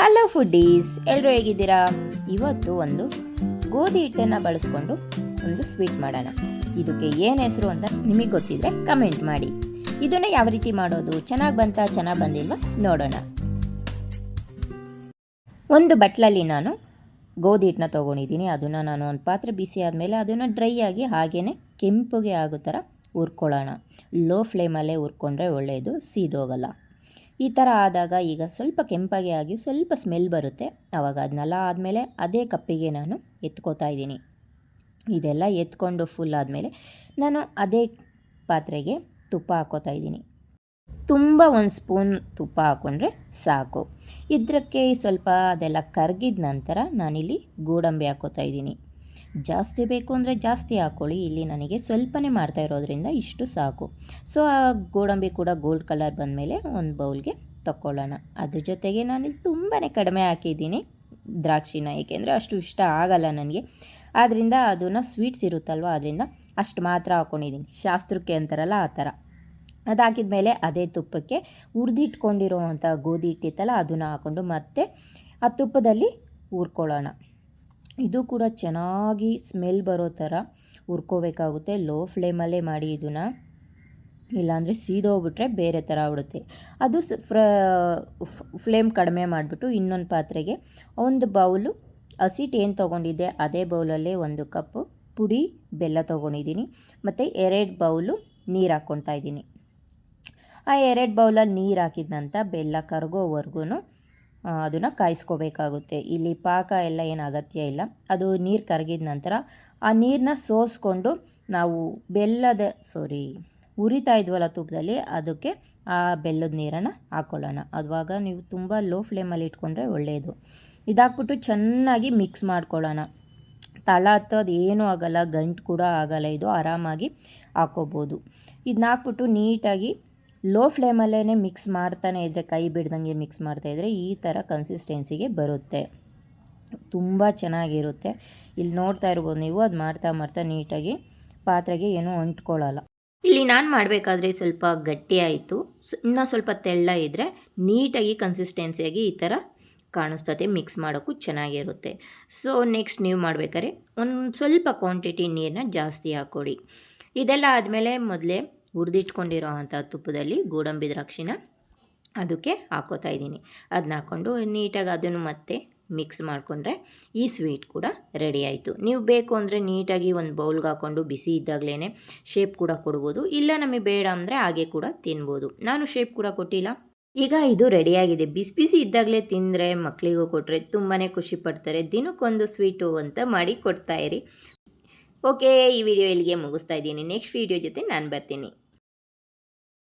Hello ಫುಡ್ಡೀಸ್ ಎಲ್ಲರೂ ಹೇಗಿದ್ದೀರಾ? ಇವತ್ತು ಒಂದು ಗೋಧಿ ಹಿಟ್ಟನ್ನು ಬಳಸ್ಕೊಂಡು ಒಂದು ಸ್ವೀಟ್ ಮಾಡೋಣ. ಇದಕ್ಕೆ ಏನು ಹೆಸರು ಅಂತ ನಿಮಗೆ ಗೊತ್ತಿದ್ರೆ ಕಮೆಂಟ್ ಮಾಡಿ. ಇದನ್ನು ಯಾವ ರೀತಿ ಮಾಡೋದು? ಚೆನ್ನಾಗಿ ಬಂತಾ? ಚೆನ್ನಾಗಿ ಬಂದಿಲ್ವಾ? ನೋಡೋಣ. ಒಂದು ಬಟ್ಲಲ್ಲಿ ನಾನು ಗೋಧಿ ಹಿಟ್ಟನ್ನ ತೊಗೊಂಡಿದ್ದೀನಿ. ಅದನ್ನು ನಾನು ಒಂದು ಪಾತ್ರೆ ಬಿಸಿ ಆದಮೇಲೆ ಅದನ್ನು ಡ್ರೈ ಆಗಿ ಹಾಗೇ ಕೆಂಪುಗೆ ಆಗೋ ಥರ ಹುರ್ಕೊಳ್ಳೋಣ. ಲೋ ಫ್ಲೇಮಲ್ಲೇ ಹುರ್ಕೊಂಡ್ರೆ ಒಳ್ಳೆಯದು ಸೀದೋಗಲ್ಲ. ಈ ಥರ ಆದಾಗ ಈಗ ಸ್ವಲ್ಪ ಕೆಂಪಗೆ ಆಗಿ ಸ್ವಲ್ಪ ಸ್ಮೆಲ್ ಬರುತ್ತೆ. ಆವಾಗ ಅದನ್ನೆಲ್ಲ ಆದಮೇಲೆ ಅದೇ ಕಪ್ಪಿಗೆ ನಾನು ಎತ್ಕೋತಾ ಇದ್ದೀನಿ. ಇದೆಲ್ಲ ಎತ್ಕೊಂಡು ಫುಲ್ ಆದಮೇಲೆ ನಾನು ಅದೇ ಪಾತ್ರೆಗೆ ತುಪ್ಪ ಹಾಕೋತಾ ಇದ್ದೀನಿ. ತುಂಬ ಒಂದು ಸ್ಪೂನ್ ತುಪ್ಪ ಹಾಕ್ಕೊಂಡ್ರೆ ಸಾಕು. ಇದಕ್ಕೆ ಸ್ವಲ್ಪ ಅದೆಲ್ಲ ಕರಗಿದ ನಂತರ ನಾನಿಲ್ಲಿ ಗೋಡಂಬಿ ಹಾಕೋತಾ ಇದ್ದೀನಿ. ಜಾಸ್ತಿ ಬೇಕು ಅಂದರೆ ಜಾಸ್ತಿ ಹಾಕ್ಕೊಳ್ಳಿ ಇಲ್ಲಿ ನನಗೆ ಸ್ವಲ್ಪನೇ ಮಾಡ್ತಾ ಇರೋದ್ರಿಂದ ಇಷ್ಟು ಸಾಕು. ಸೊ ಆ ಗೋಡಂಬಿ ಕೂಡ ಗೋಲ್ಡ್ ಕಲರ್ ಬಂದಮೇಲೆ ಒಂದು ಬೌಲ್ಗೆ ತಗೊಳ್ಳೋಣ ಅದ್ರ ಜೊತೆಗೆ ನಾನು ತುಂಬಾ ಕಡಿಮೆ ಹಾಕಿದ್ದೀನಿ ದ್ರಾಕ್ಷಿನ, ಏಕೆಂದರೆ ಅಷ್ಟು ಇಷ್ಟ ಆಗಲ್ಲ ನನಗೆ. ಆದ್ದರಿಂದ ಅದನ್ನು ಸ್ವೀಟ್ಸ್ ಇರುತ್ತಲ್ವ, ಅದರಿಂದ ಅಷ್ಟು ಮಾತ್ರ ಹಾಕ್ಕೊಂಡಿದ್ದೀನಿ ಶಾಸ್ತ್ರಕ್ಕೆ ಅಂತಾರಲ್ಲ, ಆ ಥರ. ಅದಾಕಿದ ಮೇಲೆ ಅದೇ ತುಪ್ಪಕ್ಕೆ ಹುರಿದಿಟ್ಕೊಂಡಿರೋವಂಥ ಗೋಧಿ ಹಿಟ್ಟಿತ್ತಲ್ಲ, ಅದನ್ನು ಹಾಕ್ಕೊಂಡು ಮತ್ತೆ ಆ ತುಪ್ಪದಲ್ಲಿ ಹುರ್ಕೊಳ್ಳೋಣ. ಇದು ಕೂಡ ಚೆನ್ನಾಗಿ ಸ್ಮೆಲ್ ಬರೋ ಥರ ಹುರ್ಕೋಬೇಕಾಗುತ್ತೆ. ಲೋ ಫ್ಲೇಮಲ್ಲೇ ಮಾಡಿ ಇದನ್ನು. ಇಲ್ಲಾಂದರೆ ಸೀದೋಗ್ಬಿಟ್ರೆ ಬೇರೆ ಥರ ಆಗ್ಬಿಡುತ್ತೆ. ಅದು ಫ್ರ ಫ್ಲೇಮ್ ಕಡಿಮೆ ಮಾಡಿಬಿಟ್ಟು ಇನ್ನೊಂದು ಪಾತ್ರೆಗೆ ಒಂದು ಬೌಲು ಹಸಿಟ್ಟು ಏನು ತೊಗೊಂಡಿದ್ದೆ ಅದೇ ಬೌಲಲ್ಲೇ ಒಂದು ಕಪ್ಪು ಪುಡಿ, ಬೆಲ್ಲ ತೊಗೊಂಡಿದ್ದೀನಿ. ಮತ್ತು ಎರಡು ಬೌಲು ನೀರು ಹಾಕ್ಕೊತಾ ಇದ್ದೀನಿ. ಆ ಎರಡು ಬೌಲಲ್ಲಿ ನೀರು ಹಾಕಿದ ನಂತರ ಬೆಲ್ಲ ಕರಗೋವರೆಗೂ ಅದನ್ನು ಕಾಯಿಸ್ಕೋಬೇಕಾಗುತ್ತೆ. ಇಲ್ಲಿ ಪಾಕ ಎಲ್ಲ ಏನು ಅಗತ್ಯ ಇಲ್ಲ. ಅದು ನೀರು ಕರಗಿದ ನಂತರ ಆ ನೀರನ್ನ ಸೋಸ್ಕೊಂಡು ನಾವು ಬೆಲ್ಲದ ಸಾರಿ ಉರಿತಾ ಇದ್ವಲ್ಲ ತುಪ್ಪದಲ್ಲಿ ಅದಕ್ಕೆ ಆ ಬೆಲ್ಲದ ನೀರನ್ನು ಹಾಕ್ಕೊಳ್ಳೋಣ ಅದುವಾಗ ನೀವು ತುಂಬ ಲೋ ಫ್ಲೇಮಲ್ಲಿ ಇಟ್ಕೊಂಡ್ರೆ ಒಳ್ಳೆಯದು ಇದಾಕ್ಬಿಟ್ಟು ಚೆನ್ನಾಗಿ ಮಿಕ್ಸ್ ಮಾಡ್ಕೊಳ್ಳೋಣ. ತಳ ಹತ್ತೋದು ಏನೂ ಆಗಲ್ಲ, ಗಂಟು ಕೂಡ ಆಗಲ್ಲ, ಇದು ಆರಾಮಾಗಿ ಹಾಕೋಬೋದು. ಇದನ್ನ ಹಾಕ್ಬಿಟ್ಟು ನೀಟಾಗಿ ಲೋ ಫ್ಲೇಮಲ್ಲೇ ಮಿಕ್ಸ್ ಮಾಡ್ತಾನೆ ಇದ್ದರೆ ಕೈ ಬಿಡ್ದಂಗೆ ಮಿಕ್ಸ್ ಮಾಡ್ತಾ ಇದ್ದರೆ ಈ ಥರ ಕನ್ಸಿಸ್ಟೆನ್ಸಿಗೆ ಬರುತ್ತೆ. ತುಂಬ ಚೆನ್ನಾಗಿರುತ್ತೆ. ಇಲ್ಲಿ ನೋಡ್ತಾ ಇರ್ಬೋದು ನೀವು, ಅದು ಮಾಡ್ತಾ ಮಾಡ್ತಾ ನೀಟಾಗಿ ಪಾತ್ರೆಗೆ ಏನೂ ಅಂಟ್ಕೊಳ್ಳಲ್ಲ. ಇಲ್ಲಿ ನಾನು ಮಾಡಬೇಕಾದ್ರೆ ಸ್ವಲ್ಪ ಗಟ್ಟಿ ಆಯಿತು. ಇನ್ನೂ ಸ್ವಲ್ಪ ತೆಳ್ಳ ಇದ್ದರೆ ನೀಟಾಗಿ ಕನ್ಸಿಸ್ಟೆನ್ಸಿಯಾಗಿ ಈ ಥರ ಕಾಣಿಸ್ತದೆ ಮಿಕ್ಸ್ ಮಾಡೋಕ್ಕೂ ಚೆನ್ನಾಗಿರುತ್ತೆ. ಸೊ ನೆಕ್ಸ್ಟ್ ನೀವು ಮಾಡಬೇಕಾದ್ರೆ ಒಂದು ಸ್ವಲ್ಪ ಕ್ವಾಂಟಿಟಿ ನೀರನ್ನ ಜಾಸ್ತಿ ಹಾಕ್ಕೊಡಿ. ಇದೆಲ್ಲ ಆದಮೇಲೆ ಮೊದಲೇ ಹುರಿದಿಟ್ಕೊಂಡಿರೋ ಅಂಥ ತುಪ್ಪದಲ್ಲಿ ಗೋಡಂಬಿ ದ್ರಾಕ್ಷಿನ ಅದಕ್ಕೆ ಹಾಕೋತಾ ಇದ್ದೀನಿ. ಅದನ್ನ ಹಾಕ್ಕೊಂಡು ನೀಟಾಗಿ ಅದನ್ನು ಮತ್ತೆ ಮಿಕ್ಸ್ ಮಾಡಿಕೊಂಡ್ರೆ ಈ ಸ್ವೀಟ್ ಕೂಡ ರೆಡಿ ಆಯಿತು. ನೀವು ಬೇಕು ಅಂದರೆ ನೀಟಾಗಿ ಒಂದು ಬೌಲ್ಗೆ ಹಾಕ್ಕೊಂಡು ಬಿಸಿ ಇದ್ದಾಗಲೇ ಶೇಪ್ ಕೂಡ ಕೊಡ್ಬೋದು. ಇಲ್ಲ ನಮಗೆ ಬೇಡ ಅಂದರೆ ಹಾಗೆ ಕೂಡ ತಿನ್ಬೋದು. ನಾನು ಶೇಪ್ ಕೂಡ ಕೊಟ್ಟಿಲ್ಲ. ಈಗ ಇದು ರೆಡಿಯಾಗಿದೆ ಬಿಸಿ ಬಿಸಿ ಇದ್ದಾಗಲೇ ತಿಂದರೆ ಮಕ್ಕಳಿಗೂ ಕೊಟ್ಟರೆ ತುಂಬಾ ಖುಷಿ ಪಡ್ತಾರೆ. ದಿನಕ್ಕೊಂದು ಸ್ವೀಟು ಅಂತ ಮಾಡಿ ಕೊಡ್ತಾಯಿರಿ ಓಕೆ ಈ ವಿಡಿಯೋ ಇಲ್ಲಿಗೆ ಮುಗಿಸ್ತಾ ಇದ್ದೀನಿ. ನೆಕ್ಸ್ಟ್ ವಿಡಿಯೋ ಜೊತೆ ನಾನು ಬರ್ತೀನಿ.